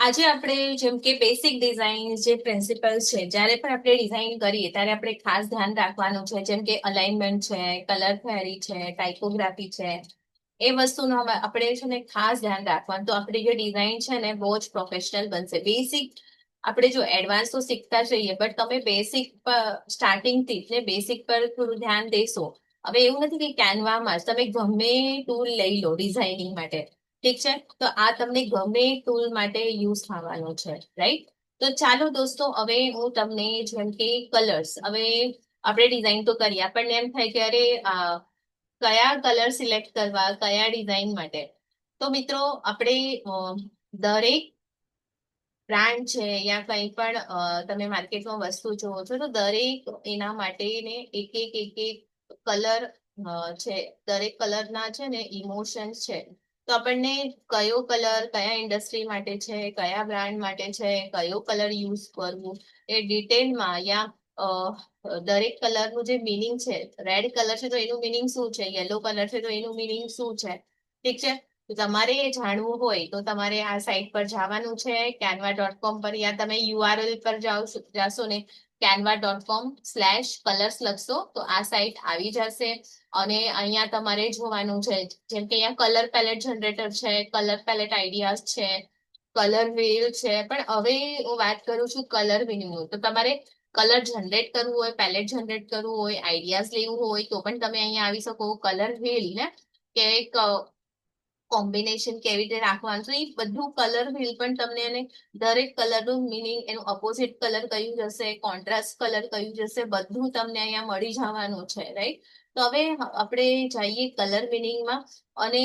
આજે આપણે જેમ કે બેસિક ડિઝાઇન જે પ્રિન્સિપલ છે, જ્યારે પણ આપણે ડિઝાઇન કરીએ, ત્યારે આપણે ખાસ ધ્યાન રાખવાનું છે, જેમ કે અલાઇનમેન્ટ છે કલર થેરી છે ટાઇપોગ્રાફી છે, એ વસ્તુનો આપણે છે ને ખાસ ધ્યાન રાખવાનું. તો આપણી જે ડિઝાઇન છે ને, બહુ જ પ્રોફેશનલ બનશે. બેસિક આપણે જો એડવાન્સ તો શીખતા જઈએ બટ તમે બેસિક પર સ્ટાર્ટિંગથી એટલે બેસિક પર થોડું ધ્યાન દેશો. હવે એવું નથી કે કેનવામાં જ. તમે ગમે ટૂલ લઈ લો ડિઝાઇનિંગ માટે. ઠીક છે? તો આ તમને ગમે ટૂલ માટે યુઝ થવાનો છે રાઈટ તો ચાલો દોસ્તો, હવે હું તમને જેમ કે કલર્સ હવે આપણે ડિઝાઇન તો કરીએ, આપણને એમ થાય કે અરે કયા કલર સિલેક્ટ કરવા, કયા ડિઝાઇન માટે? તો મિત્રો, આપણે દરેક બ્રાન્ડ છે યા કંઈ પણ તમે માર્કેટમાં વસ્તુ જોવો છો, તો દરેક એના માટે ને એક એક એક એક કલર છે, દરેક કલરના છે ને ઇમોશન્સ છે. તો આપણને કયો કલર કયા ઇન્ડસ્ટ્રી માટે છે, કયા બ્રાન્ડ માટે છે, કયો કલર યુઝ કરવું એ ડિટેલમાં યા દરેક કલરનું જે મિનિંગ છે, રેડ કલર છે તો એનું મિનિંગ શું છે, યલો કલર છે તો એનું મિનિંગ શું છે, ઠીક છે? તો તમારે એ જાણવું હોય તો તમારે આ સાઇટ પર જવાનું છે કેનવા ડોટ કોમ પર યા તમે યુઆરએલ પર જાઓ જાશો ને Canva dot com slash colours લખશો, તો આ સાઇટ આવી જશે. અને અહીંયા તમારે જોવાનું છે, જેમ કે અહીંયા કલર પેલેટ જનરેટર છે કલર પેલેટ આઈડિયાઝ છે કલર વ્હીલ છે. પણ હવે હું વાત કરું છું કલર વ્હીલનું તો તમારે કલર જનરેટ કરવું હોય પેલેટ જનરેટ કરવું હોય આઈડિયાઝ લેવું હોય, તો પણ તમે અહીંયા આવી શકો કલર વ્હીલ ને, કે કોમ્બિનેશન કેવી રીતે રાખવાનું? છે એ બધું કલર વ્હીલ પણ તમને અને દરેક કલરનું મિનિંગ એનું ઓપોઝિટ કલર કયું જશે કોન્ટ્રાસ્ટ કલર કયું જશે, બધું તમને અહીંયા મળી જવાનું છે રાઈટ તો હવે આપણે જઈએ કલર મિનિંગમાં અને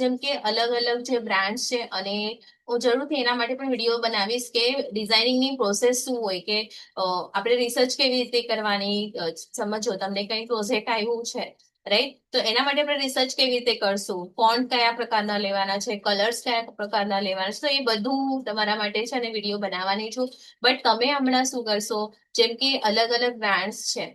જેમ કે અલગ અલગ જે બ્રાન્ડ્સ છે અને હું જરૂરથી એના માટે પણ વીડિયો બનાવીશ કે ડિઝાઇનિંગની પ્રોસેસ શું હોય કે આપણે રિસર્ચ કેવી રીતે કરવાની સમજો, તમને કઈ પ્રોજેક્ટ આવ્યું છે? રાઈટ તો એના માટે આપણે રિસર્ચ કેવી રીતે કરશું? ફોન્ટ કયા પ્રકારના લેવાના છે? કલર્સ કયા પ્રકારના લેવાના છે? તો એ બધું તમારા માટે છે ને વીડિયો બનાવવાની છું. બટ તમે હમણાં શું કરશો? જેમ કે અલગ અલગ બ્રાન્ડ્સ છે.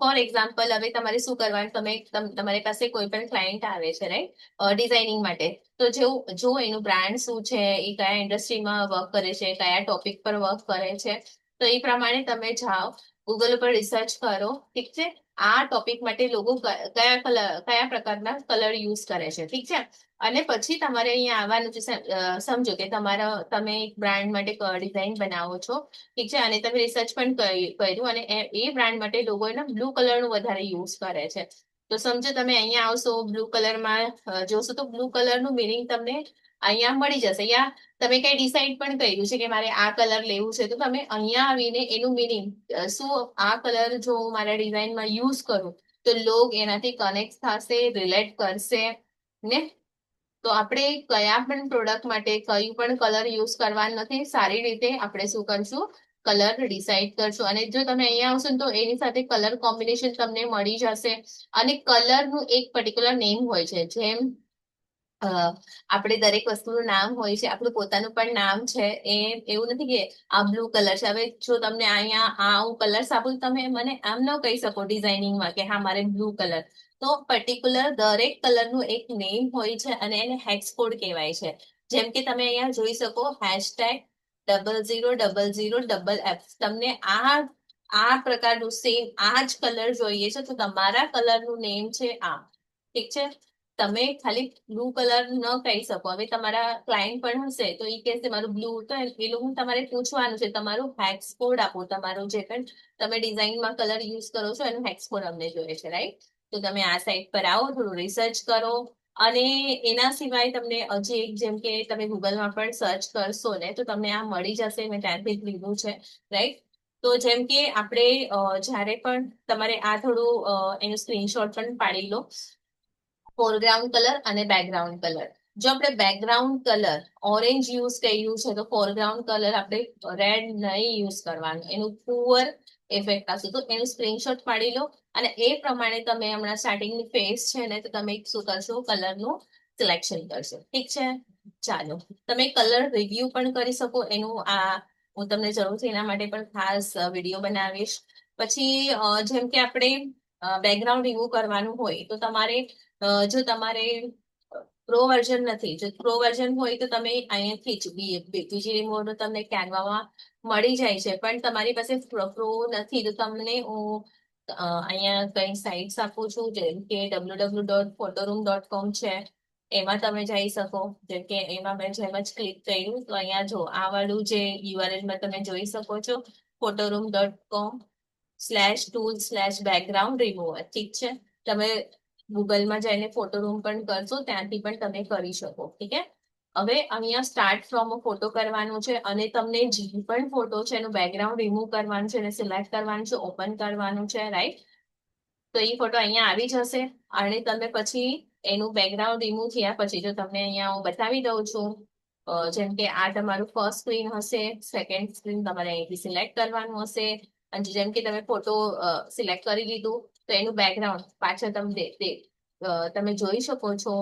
ફોર એક્ઝામ્પલ હવે તમારે શું કરવાનું? તમે તમારી પાસે કોઈ પણ ક્લાયન્ટ આવે છે રાઈટ ડિઝાઇનિંગ માટે. તો જેવું, જો એનું બ્રાન્ડ શું છે? એ કયા ઇન્ડસ્ટ્રીમાં વર્ક કરે છે? કયા ટોપિક પર વર્ક કરે છે? તો એ પ્રમાણે તમે જાઓ ગૂગલ ઉપર રિસર્ચ કરો. ઠીક છે? આ ટોપિક માટે લોકો કયા કલર કયા પ્રકારના કલર યુઝ કરે છે, ઠીક છે? અને પછી તમારે અહીંયા આવવાનું છે સમજો કે તમારા, તમે એક બ્રાન્ડ માટે ડિઝાઇન બનાવો છો, ઠીક છે? અને તમે રિસર્ચ પણ કર્યું અને એ બ્રાન્ડ માટે લોકો એના બ્લુ કલરનું વધારે યુઝ કરે છે. તો સમજો તમે અહીંયા આવશો બ્લુ કલરમાં જોશો તો બ્લુ કલરનું મિનિંગ તમને અહીંયા મળી જશે. યા તમે કઈ ડિસાઈડ પણ કર્યું છે કે મારે આ કલર લેવું છે, તો તમે અહીંયા આવીને એનું મિનિંગ શું આ કલર જો હું મારા ડિઝાઇનમાં યુઝ કરું, તો લોગ એનાથી કનેક્ટ થશે રિલેટ કરશે, ને? તો આપણે કયા પણ પ્રોડક્ટ માટે કયું પણ કલર યુઝ કરવાનું નથી, સારી રીતે આપણે શું કરશું? કલર ડિસાઈડ કરશું. અને જો તમે અહીંયા આવશો તો એની સાથે કલર કોમ્બિનેશન તમને મળી જશે. અને કલરનું એક પર્ટિક્યુલર નેમ હોય છે, જેમ આપણે દરેક વસ્તુનું નામ હોય છે, આપણું પોતાનું પણ નામ છે, એ એવું નથી કે આ બ્લુ કલર છે. હવે જો તમને અહીંયા આ હું કલર આપું તમે મને આમ ન કહી શકો ડિઝાઇનિંગમાં કે હા, મારે બ્લુ કલર તો પર્ટિક્યુલર દરેક કલરનું એક નેમ હોય છે અને એને હેક્સ કોડ કહેવાય છે. જેમ કે તમે અહીંયા જોઈ શકો hashtag double zero double zero double F તમને આ આ પ્રકારનું સેમ આ જ કલર જોઈએ છે, તો તમારા કલરનું નેમ છે આ. ઠીક છે? તમે ખાલી બ્લુ કલર ન કહી શકો. હવે તમારા ક્લાયન્ટ પણ હશે તો એ કહેશે, મારું બ્લુ તો એ લોકો તમારે પૂછવાનું છે. તમારું હેક્સ કોડ આપો. તમારું જે પણ તમે ડિઝાઇનમાં કલર યુઝ કરો છો, એનું હેક્સ કોડ અમને જોઈએ છે રાઈટ તો તમે આ સાઇટ પર આવો, થોડું રિસર્ચ કરો. અને એના સિવાય તમને હજી એક જેમ કે તમે ગૂગલમાં પણ સર્ચ કરશો ને, તો તમને આ મળી જશે. મેં ત્યારથી લીધું છે રાઈટ તો જેમ કે આપણે જ્યારે પણ તમારે આ થોડું એનું સ્ક્રીનશોટ પણ પાડી લો. ફોરગ્રાઉન્ડ કલર અને બેકગ્રાઉન્ડ કલર જો આપણે બેકગ્રાઉન્ડ કલર ઓરેન્જ યુઝ કર્યું છે, તો ફોરગ્રાઉન્ડ કલર આપણે રેડ નહીં યુઝ કરવાનું. એનું પુઅર ઇફેક્ટ આવશે. તો એનું સ્ક્રીનશોટ પાડી લો અને એ પ્રમાણે તમે હમણાં સ્ટાર્ટિંગની ફેસ છે ને, તો તમે શું કરશો? કલરનું સિલેક્શન કરશો. ઠીક છે? ચાલો. તમે કલર રિવ્યુ પણ કરી શકો. એનું આ હું તમને જરૂરથી એના માટે પણ ખાસ વીડિયો બનાવીશ. પછી જેમ કે આપણે બેકગ્રાઉન્ડ રિવ્યુ કરવાનું હોય, તો તમારે જો તમારે પ્રો વર્ઝન નથી, જો પ્રો વર્ઝન હોય તો તમે અહીંયાથી જ બીજી રિમોટ તમને કેનવામાં મળી જાય છે. પણ તમારી પાસે પ્રો નથી, તો તમને હું અહીંયા કઈ સાઇટ્સ આપું છું, જેમ કે W W dot Photoroom dot com છે. એમાં તમે જઈ શકો. જેમ કે એમાં મેં જેમ જ ક્લિક કર્યું, તો અહીંયા જો આ વાળું જે URL માં તમે જોઈ શકો છો Photoroom dot com slash tool slash background remover ઠીક છે? તમે ગૂગલમાં જઈને ફોટો રૂમ પણ કરશો ત્યાંથી પણ તમે કરી શકો, ઠીક છે હવે અહીંયા સ્ટાર્ટ ફ્રોમ ફોટો કરવાનું છે અને તમને જે પણ ફોટો છે એનું બેકગ્રાઉન્ડ રિમૂવ કરવાનું છે અને સિલેક્ટ કરવાનું છે ઓપન કરવાનું છે રાઈટ તો એ ફોટો અહીંયા આવી જશે અને તમે પછી એનું બેકગ્રાઉન્ડ રિમૂવ થયા પછી જો તમને અહીંયા હું બતાવી દઉં છું જેમ કે આ તમારું ફર્સ્ટ સ્ક્રીન હશે સેકન્ડ સ્ક્રીન તમારે અહીંથી સિલેક્ટ કરવાનું હશે, અને જેમ કે તમે ફોટો સિલેક્ટ કરી લીધું તો એનું બેકગ્રાઉન્ડ પાછળ તમે તમે જોઈ શકો છો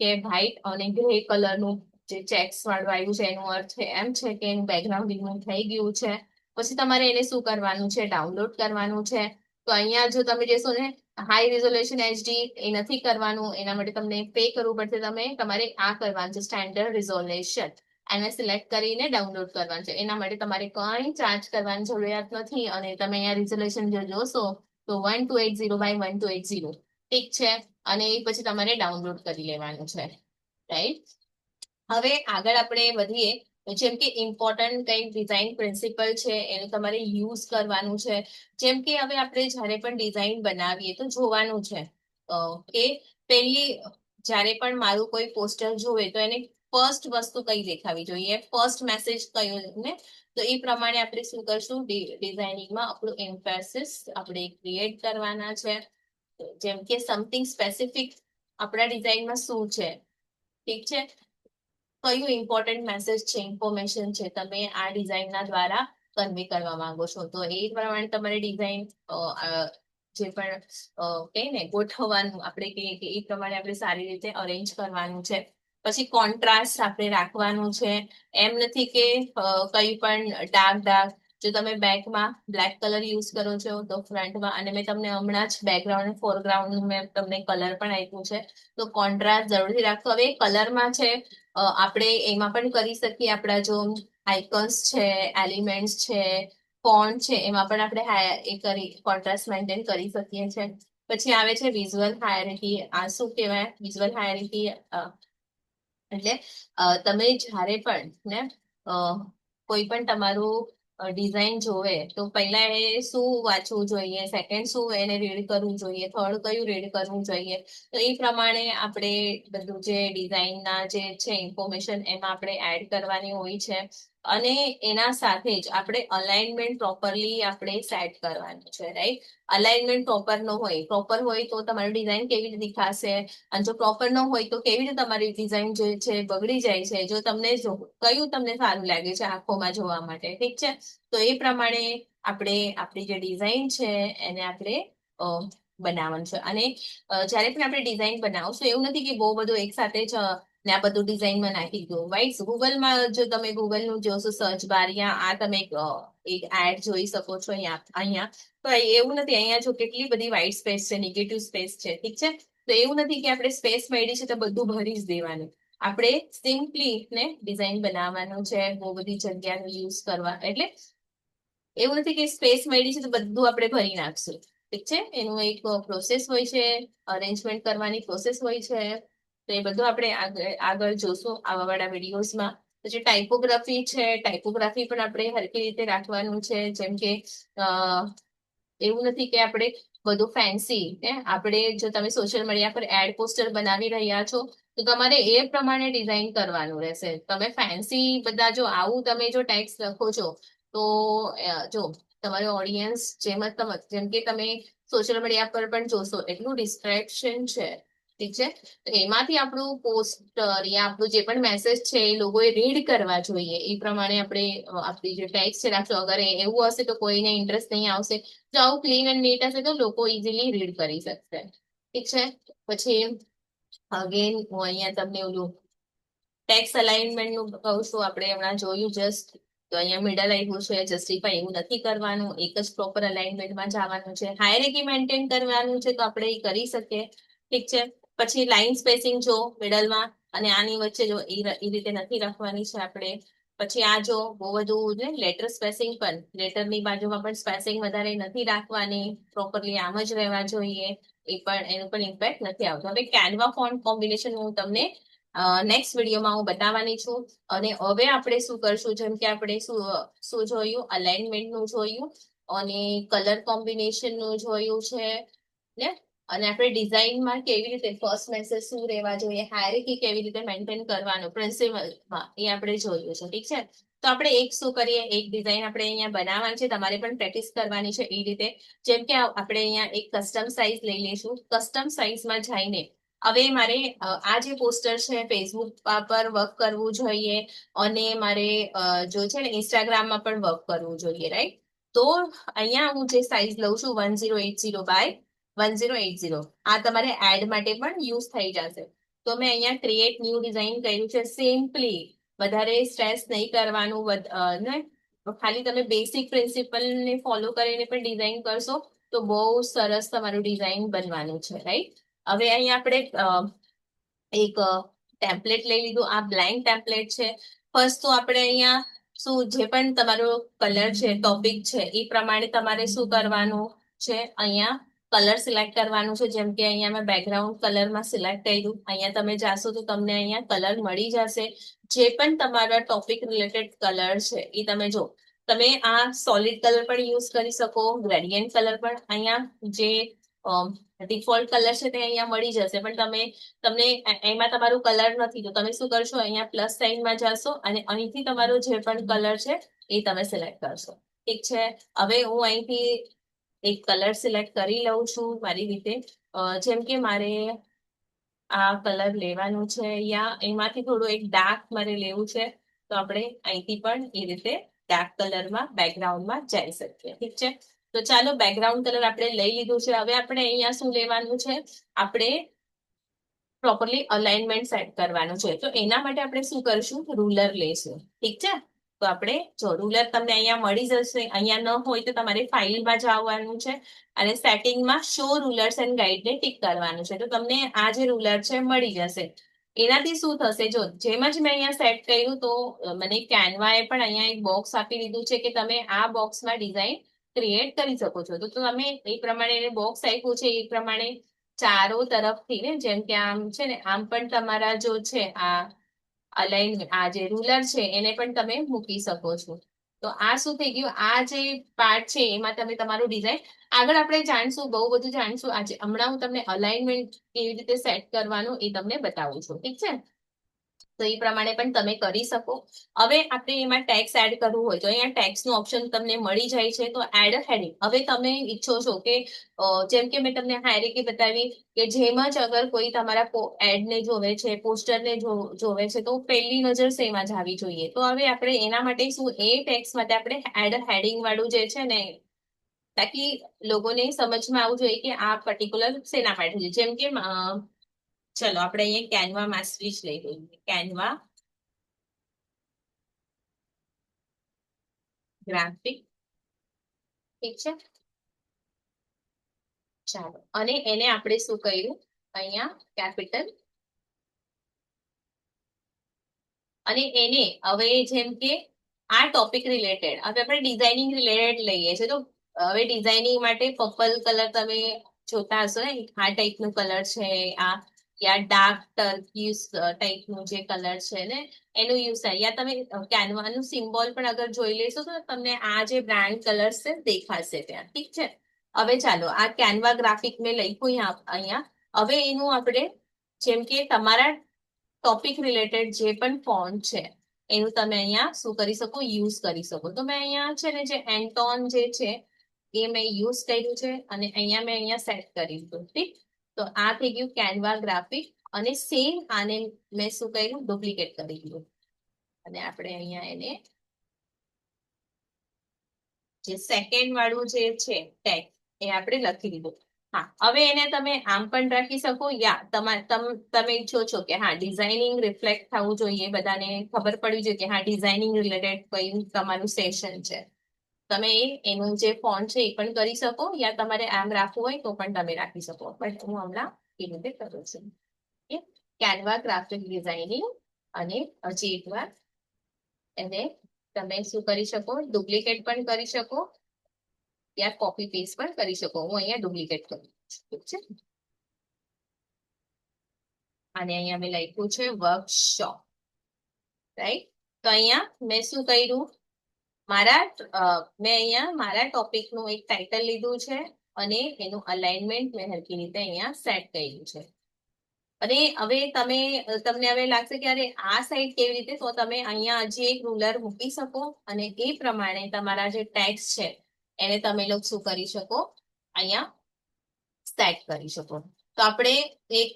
કે વ્હાઈટ અને ગ્રે કલરનું જે ચેક્સ વાળું આવ્યું છે, એનો અર્થ એમ છે કે એનું બેકગ્રાઉન્ડ રિમૂવ થઈ ગયું છે. પછી તમારે એને શું કરવાનું છે? ડાઉનલોડ કરવાનું છે. તો અહીંયા જો તમે જશો ને હાઈ રિઝોલ્યુશન એચડી એ નથી કરવાનું, એના માટે તમને પે કરવું પડશે. તમે, તમારે આ કરવાનું છે સ્ટેન્ડર્ડ રિઝોલ્યુશન એને સિલેક્ટ કરીને ડાઉનલોડ કરવાનું છે. એના માટે તમારે કંઈ ચાર્જ કરવાની જરૂરિયાત નથી અને તમે અહીંયા રિઝોલ્યુશન જો જોશો તો one two eight zero by one two eight zero ઠીક છે? અને એ પછી તમારે ડાઉનલોડ કરી લેવાનું છે. રાઈટ હવે આગળ આપણે વધીએ. જેમ કે ઇમ્પોર્ટન્ટ કઈ ડિઝાઇન પ્રિન્સિપલ છે, એનું તમારે યુઝ કરવાનું છે. જેમ કે હવે આપણે જ્યારે પણ ડિઝાઇન બનાવીએ તો જોવાનું છે. કે પેલી જ્યારે પણ મારું કોઈ પોસ્ટર જોવે તો એને ફર્સ્ટ વસ્તુ કઈ દેખાવી જોઈએ? ફર્સ્ટ મેસેજ કયો ને તો એ પ્રમાણે આપણે શું કરશું? ડિઝાઇનિંગમાં આપણું એમ્ફેસિસ આપણે ક્રિએટ કરવાના છે. જેમ કે સમથિંગ સ્પેસિફિક આપણા ડિઝાઇનમાં શું છે? ઠીક છે? કયું ઇમ્પોર્ટન્ટ મેસેજ છે? ઇન્ફોર્મેશન છે? તમે આ ડિઝાઇનના દ્વારા કન્વે કરવા માંગો છો. તો એ પ્રમાણે તમારે ડિઝાઇન જે પણ કહીએ ને, ગોઠવવાનું, આપણે કહીએ કે એ પ્રમાણે આપણે સારી રીતે અરેન્જ કરવાનું છે. પછી કોન્ટ્રાસ્ટ આપણે રાખવાનું છે. એમ નથી કે કઈ પણ ડાર્ક ડાર્ક જો તમે બેકમાં બ્લેક કલર યુઝ કરો છો, તો ફ્રન્ટમાં અને મેં તમને હમણાં જ બેકગ્રાઉન્ડ ફોરગ્રાઉન્ડ મેં તમને કલર પણ આપ્યું છે. તો કોન્ટ્રાસ્ટ જરૂરથી રાખો. હવે કલરમાં છે આપણે એમાં પણ કરી શકીએ આપણા જો આઇકન્સ છે એલિમેન્ટ્સ છે ફોન્ટ છે, એમાં પણ આપણે એ કરી કોન્ટ્રાસ્ટ મેન્ટેન કરી શકીએ છીએ પછી આવે છે વિઝ્યુઅલ હાયરિટી આ શું કહેવાય? વિઝ્યુઅલ હાયરકી એટલે તમે જ્યારે પણ, ને કોઈ પણ તમારું ડિઝાઇન જોવે, તો પહેલા એ શું વાંચવું જોઈએ સેકન્ડ શું એને રીડ કરવું જોઈએ થર્ડ કયું રીડ કરવું જોઈએ, તો એ પ્રમાણે આપણે બધું જે ડિઝાઇનના જે છે ઇન્ફોર્મેશન એમાં આપણે એડ કરવાની હોય છે. અને એના સાથે જ આપણે અલાઇનમેન્ટ પ્રોપરલી આપણે સેટ કરવાનું છે રાઈટ અલાઇનમેન્ટ પ્રોપર ન હોય પ્રોપર હોય તો તમારું ડિઝાઇન કેવી રીતે દેખાશે? અને જો પ્રોપર ન હોય તો કેવી રીતે તમારી ડિઝાઇન જે છે બગડી જાય છે? જો તમને જો કયું તમને સારું લાગે છે આંખોમાં જોવા માટે ઠીક છે? તો એ પ્રમાણે આપણે આપણી જે ડિઝાઇન છે એને આપણે બનાવવાનું છે. અને જ્યારે પણ આપણે ડિઝાઇન બનાવશું એવું નથી કે બહુ બધું એકસાથે જ અ, ને આ બધું ડિઝાઇનમાં નાખી દો વાઇટ ગૂગલમાં જો તમે ગૂગલનું જોશો સર્ચ બાર યા આ તમે એક એડ જોઈ શકો છો અહીંયા અહીંયા. તો એવું નથી, અહીંયા જો કેટલી બધી વ્હાઇટ સ્પેસ છે નેગેટિવ સ્પેસ છે, ઠીક છે? તો એવું નથી કે આપણે સ્પેસ મળી છે તો બધું ભરી જ દેવાનું. આપણે સિમ્પલી ને ડિઝાઇન બનાવવાનું છે, બહુ બધી જગ્યાનો યુઝ કરવા, એટલે એવું નથી કે સ્પેસ મળી છે તો બધું આપણે ભરી નાખશું, ઠીક છે? એનું એક પ્રોસેસ હોય છે અરેન્જમેન્ટ કરવાની પ્રોસેસ હોય છે. તો એ બધું આપણે આગળ આગળ જોશું આવા વાળા વિડીયોઝમાં. પછી ટાઇપોગ્રાફી છે ટાઇપોગ્રાફી પણ આપણે હરકી રીતે રાખવાનું છે. જેમ કે એવું નથી કે આપણે બધું ફેન્સી ને આપણે જો તમે સોશિયલ મીડિયા પર એડ પોસ્ટર બનાવી રહ્યા છો, તો તમારે એ પ્રમાણે ડિઝાઇન કરવાનું રહેશે. તમે ફેન્સી બધા જો આવું તમે જો ટેક્સ લખો છો, તો જો તમારો ઓડિયન્સ જેમ જેમ કે તમે સોશિયલ મીડિયા પર પણ જોશો, એટલું ડિસ્ટ્રેક્શન છે. ઠીક છે? તો એમાંથી આપણું પોસ્ટર યા આપણું જે પણ મેસેજ છે, એ લોકોએ રીડ કરવા જોઈએ. એ પ્રમાણે આપણે આપણી જે ટેક્સ છે, રાખશું. અગર એવું હશે તો કોઈને ઇન્ટરેસ્ટ નહીં આવશે. જો આવું ક્લીન એન્ડ નીટ હશે તો લોકો ઇઝીલી રીડ કરી શકશે. ઠીક છે? પછી અગેન હું અહીંયા તમને ઓલું ટેક્સ અલાઇનમેન્ટનું કહું છું. આપણે હમણાં જોયું જસ્ટ તો અહીંયા મિડલ આવ્યું છે. જસ્ટિફાઈ એવું નથી કરવાનું. એક જ પ્રોપર અલાઇનમેન્ટમાં જવાનું છે. હાયરેકી મેન્ટેન કરવાનું છે તો આપણે એ કરી શકીએ. ઠીક છે? પછી લાઇન સ્પેસિંગ જો મિડલમાં અને આની વચ્ચે જો એ રીતે નથી રાખવાની છે આપણે, પછી આ જો બહુ બધું ને લેટર સ્પેસિંગ પણ લેટરની બાજુમાં પણ સ્પેસિંગ વધારે નથી રાખવાની પ્રોપરલી આમ જ રહેવા જોઈએ, એ પણ, એનું પણ ઇમ્પેક્ટ નથી આવતો. હવે કેનવા ફોન્ટ કોમ્બિનેશન હું તમને નેક્સ્ટ વિડીયોમાં હું બતાવવાની છું. અને હવે આપણે શું કરશું? જેમ કે આપણે શું શું જોયું? અલાઇનમેન્ટનું જોયું. અને કલર કોમ્બિનેશનનું જોયું છે. ને અને આપણે ડિઝાઇનમાં કેવી રીતે ફર્સ્ટ મેસેજ શું રહેવા જોઈએ હાયરેકી કેવી રીતે મેન્ટેન કરવાનું પ્રિન્સિપલમાં એ આપણે જોયું છે, ઠીક છે? તો આપણે એક શું કરીએ? એક ડિઝાઇન આપણે અહીંયા બનાવવાની છે, તમારે પણ પ્રેક્ટિસ કરવાની છે એ રીતે. જેમ કે આપણે અહીંયા એક કસ્ટમ સાઇઝ લઈ લઈશું. કસ્ટમ સાઇઝમાં જઈને હવે મારે આ જે પોસ્ટર છે ફેસબુક પર વર્ક કરવું જોઈએ અને મારે જો છે ને ઇન્સ્ટાગ્રામમાં પણ વર્ક કરવું જોઈએ રાઈટ તો અહીંયા હું જે સાઇઝ લઉં છું one zero eight zero by one zero eight zero આ તમારે એડ માટે પણ યુઝ થઈ જશે. તો મેં અહીંયા ક્રિએટ ન્યૂ ડિઝાઇન કર્યું છે સિમ્પલી વધારે સ્ટ્રેસ નહીં કરવાનું ને ખાલી તમે બેસિક પ્રિન્સિપલને ફોલો કરીને પણ ડિઝાઇન કરશો, તો બહુ સરસ તમારું ડિઝાઇન બનવાનું છે રાઈટ હવે અહીંયા આપણે એક ટેમ્પલેટ લઈ લીધું. આ બ્લેન્ક ટેમ્પલેટ છે. ફર્સ્ટ તો આપણે અહીંયા શું, જે પણ તમારો કલર છે ટોપિક છે, એ પ્રમાણે તમારે શું કરવાનું છે? અહીંયા કલર સિલેક્ટ કરવાનું છે, જેમ કે અહીંયા મેં બેકગ્રાઉન્ડ કલરમાં સિલેક્ટ કર્યું. અહીંયા તમે જાશો તો તમને અહીંયા કલર મળી જશે. જે પણ તમારા ટોપિક રિલેટેડ કલર છે, એ તમે જો, તમે આ સોલિડ કલર પણ યુઝ કરી શકો ગ્રેડિયન્ટ કલર પણ અહીંયા જે ડિફોલ્ટ કલર છે તે અહીંયા મળી જશે. પણ તમે, તમને એમાં તમારું કલર નથી. તો તમે શું કરશો, અહીંયા પ્લસ સાઇનમાં જશો અને અહીંથી તમારો જે પણ કલર છે, એ તમે સિલેક્ટ કરશો. ઠીક છે? હવે હું અહીંથી એક કલર સિલેક્ટ કરી લઉં છું મારી રીતે. જેમ કે મારે આ કલર લેવાનું છે યા એમાંથી થોડું એક ડાર્ક મારે લેવું છે, તો આપણે અહીંથી પણ એ રીતે ડાર્ક કલરમાં બેકગ્રાઉન્ડમાં જઈ શકીએ. ઠીક છે? તો ચાલો બેકગ્રાઉન્ડ કલર આપણે લઈ લીધું છે. હવે આપણે અહીંયા શું લેવાનું છે? આપણે પ્રોપરલી અલાઇનમેન્ટ સેટ કરવાનું છે. તો એના માટે આપણે શું કરશું? રૂલર લઈશું. ઠીક છે? તો આપણે જો રૂલર તમને અહીંયા મળી જશે. અહીંયા ન હોય તો તમારે ફાઇલમાં જવાનું છે અને સેટિંગમાં શો રૂલર્સ એન્ડ ગાઈડને ટિક કરવાનું છે. તો તમને આ જે રૂલર છે મળી જશે. એનાથી શું થશે? જો, જેમ જ મેં અહીંયા સેટ કર્યું તો મને કેનવાએ પણ અહીંયા એક બોક્સ આપી દીધું છે કે તમે આ બોક્સમાં ડિઝાઇન ક્રિએટ કરી શકો છો. તો તમે એ પ્રમાણે એને બોક્સ આપ્યું છે, એ પ્રમાણે ચારો તરફથી ને, જેમ કે આમ છે ને, આમ પણ તમારા જો છે આ અલાઇન આ જે રૂલર છે એને પણ તમે મૂકી શકો છો. તો આ શું થઈ ગયું? આ જે પાર્ટ છે એમાં તમે તમારું ડિઝાઇન આગળ આપણે જાણશું, બહુ બધું જાણશું. આજે હમણાં હું તમને અલાઇનમેન્ટ કેવી રીતે સેટ કરવાનું એ તમને બતાવું છું. ઠીક છે? તો એ પ્રમાણે પણ તમે કરી શકો. હવે આપણે એમાં ટેક્સ એડ કરવું હોય, તો અહીંયા ટેક્સનું ઓપ્શન તમને મળી જાય છે, તો એડ હેડિંગ હવે તમે ઈચ્છો છો કે જેમ કે મેં તમને હાયરેકી બતાવી કે જેમાં જ અગર કોઈ તમારા એડને જોવે છે પોસ્ટરને જોવે છે, તો પહેલી નજર શેમાં જ આવી જોઈએ. તો હવે આપણે એના માટે શું, એ ટેક્સ માટે આપણે એડ હેડિંગ વાળું જે છે ને, તાકી લોકોને સમજમાં આવવું જોઈએ કે આ પર્ટિક્યુલર શેના માટે છે. જેમ કે ચલો, આપણે અહીંયા કેનવા માસ્ટરી જ લઈ લઈએ. Canva graphic. ઠીક છે? ચાલો, અને એને આપણે શું કર્યું? અહીંયા કેપિટલ. અને એને હવે જેમ કે આ ટોપિક રિલેટેડ, હવે આપણે ડિઝાઇનિંગ રિલેટેડ લઈએ છીએ. તો હવે ડિઝાઇનિંગ માટે પર્પલ કલર તમે જોતા હશો ને? આ ટાઈપનું કલર છે, આ યા ડાર્ક ટર્કીસ ટાઈપનું જે કલર છે ને, એનો યુઝ થાય. યા તમે કેનવાનું સિમ્બોલ પણ અગર જોઈ લેશો તો તમને આ જે બ્રાન્ડ કલર છે દેખાશે ત્યાં. ઠીક છે? હવે ચાલો, આ કેનવા ગ્રાફિક મેં લખ્યું અહીંયા હવે એનું આપણે, જેમ કે તમારા ટોપિક રિલેટેડ જે પણ ફોન્ટ છે, એનું તમે અહીંયા શું કરી શકો? યુઝ કરી શકો. તો મેં અહીંયા છે ને, જે એન્ટોન જે છે, એ મેં યુઝ કર્યું છે અને અહીંયા મેં અહીંયા સેટ કરી દીધું ઠીક? તો આ થઈ ગયું કેનવા ગ્રાફિક અને સેમ આને મેં શું કર્યું? ડુપ્લિકેટ કરી દીધું. અને આપણે અહીંયા એને જે સેકન્ડ વાળું જે છે ટેગ એ આપણે લખી દીધું. હા, હવે એને તમે આમ પણ રાખી શકો યા તમે ઈચ્છો છો કે હા ડિઝાઇનિંગ રિફ્લેક્ટ થવું જોઈએ, બધાને ખબર પડવી જોઈએ કે હા ડિઝાઇનિંગ રિલેટેડ કયું તમારું સેશન છે. તમે એનું જે ફોન છે એ પણ કરી શકો, યા તમારે આમ રાખવું હોય તો પણ તમે રાખી શકો. બટ હું હમણાં એ રીતે કરું છું? કેનવા ગ્રાફિક ડિઝાઇનિંગ અને હજી એકવાર એને તમે શું કરી શકો, ડુપ્લિકેટ પણ કરી શકો, યા કોપી પેસ્ટ પણ કરી શકો. હું અહીંયા ડુપ્લિકેટ કરું ઠીક છે? અને અહીંયા મેં લખ્યું છે વર્કશોપ રાઈટ તો અહીંયા મેં શું કર્યું? મારા મેં અહીંયા મારા ટોપિકનું એક ટાઇટલ લીધું છે અને એનું અલાઇનમેન્ટ મેં હરકી રીતે અહીંયા સેટ કર્યું છે. અને હવે તમે તમને હવે લાગશે કે અરે આ સાઈડ કેવી રીતે? તો તમે અહીંયા હજી એક રૂલર મૂકી શકો અને એ પ્રમાણે તમારા જે ટેક્સ છે, એને તમે લોકો શું કરી શકો? અહીંયા સેટ કરી શકો. તો આપણે એક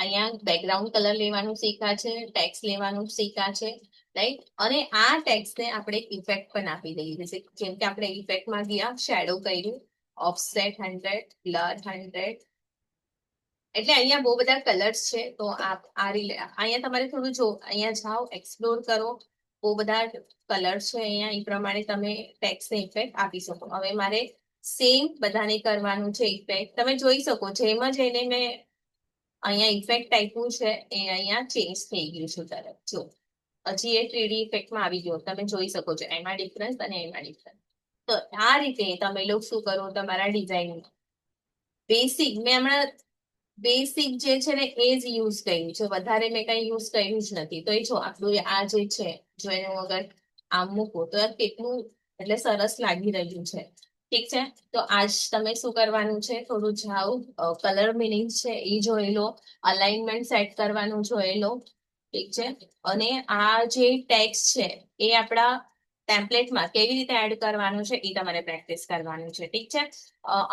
અહીંયા બેકગ્રાઉન્ડ કલર લેવાનું શીખ્યા છે ટેક્સ લેવાનું શીખ્યા છે. રાઈટ અને આ ટેક્સને આપણે ઇફેક્ટ પણ આપી દઈએ. છીએ જેમ કે આપણે ઇફેક્ટમાં ગયા શેડો કર્યું ઓફસેટ હંડ્રેડ બ્લર હંડ્રેડ એટલે અહીંયા બહુ બધા કલર્સ છે. તો આપ, આ રીલે, અહીંયા તમારે થોડું જો, અહીંયા જાઓ એક્સપ્લોર કરો. બહુ બધા કલર્સ છે અહીંયા. એ પ્રમાણે તમે ટેક્સને ઇફેક્ટ આપી શકો. હવે મારે સેમ બધાને કરવાનું છે ઇફેક્ટ તમે જોઈ શકો, જેમ જ એને મેં અહીંયા ઇફેક્ટ આપ્યું છે, એ અહીંયા ચેન્જ થઈ ગયું છે તરફ જો. હજી એ થ્રીડી ઇફેક્ટમાં આવી ગયો. તમે જોઈ શકો છો. એમાં ડિફરન્સ અને એમાં ડિફરન્સ તો આ રીતે તમે લોકો શું કરો તમારા ડિઝાઇન બેસિક મેં હમણાં બેસિક જે છે ને એ જ યુઝ કર્યું છે. વધારે મેં કઈ યુઝ કર્યું જ નથી. તો એ જો આપણું આ જે છે, જો એને હું અગર આમ મૂકું તો કેટલું એટલે સરસ લાગી રહ્યું છે. ઠીક છે? તો આજ તમે શું કરવાનું છે? થોડું જાઓ કલર મિનિંગ છે એ જોઈ લો. અલાઇનમેન્ટ સેટ કરવાનું જોઈ લો. ઠીક છે? અને આ જે ટેક્સ છે, એ આપણા ટેમ્પલેટમાં કેવી રીતે એડ કરવાનું છે, એ તમારે પ્રેક્ટિસ કરવાનું છે, ઠીક છે?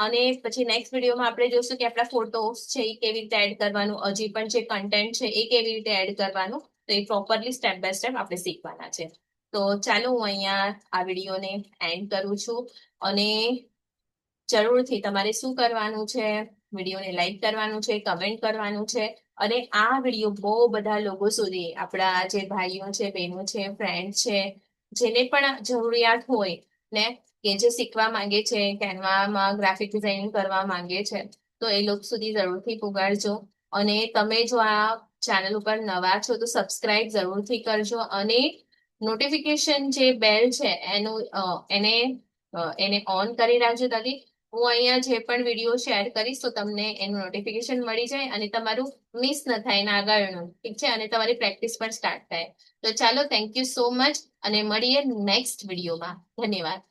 અને પછી નેક્સ્ટ વિડીયોમાં આપણે જોશું કે આપણા ફોટોસ છે, એ કેવી રીતે એડ કરવાનું, હજી પણ જે કન્ટેન્ટ છે, એ કેવી રીતે એડ કરવાનું, તો એ પ્રોપરલી સ્ટેપ બાય સ્ટેપ આપણે શીખવાના છે. તો ચાલો હું અહીંયા આ વિડીયોને એન્ડ કરું છું. અને જરૂરથી તમારે શું કરવાનું છે, વિડીયોને લાઈક કરવાનું છે, કમેન્ટ કરવાનું છે અને આ વીડિયો બહુ બધા લોકો સુધી, આપણા જે ભાઈઓ છે, બહેનો છે ફ્રેન્ડ છે, જેને પણ જરૂરિયાત હોય ને કે જે શીખવા માંગે છે, કેનવામાં ગ્રાફિક ડિઝાઇનિંગ કરવા માંગે છે, તો એ લોકો સુધી જરૂરથી પુગાડજો. અને તમે જો આ ચેનલ ઉપર નવા છો, તો સબસ્ક્રાઇબ જરૂરથી કરજો. અને નોટિફિકેશન જે બેલ છે, એનું એને એને ઓન કરી રાખજો તાકી હું અહીંયા જે પણ વીડિયો શેર કરીશ, તો તમને એનું નોટિફિકેશન મળી જાય અને તમારું મિસ ન થાય એના આગળનું ઠીક છે? અને તમારી પ્રેક્ટિસ પણ સ્ટાર્ટ થાય. તો ચાલો થેન્ક યુ સો મચ અને મળીએ નેક્સ્ટ વિડીયોમાં ધન્યવાદ.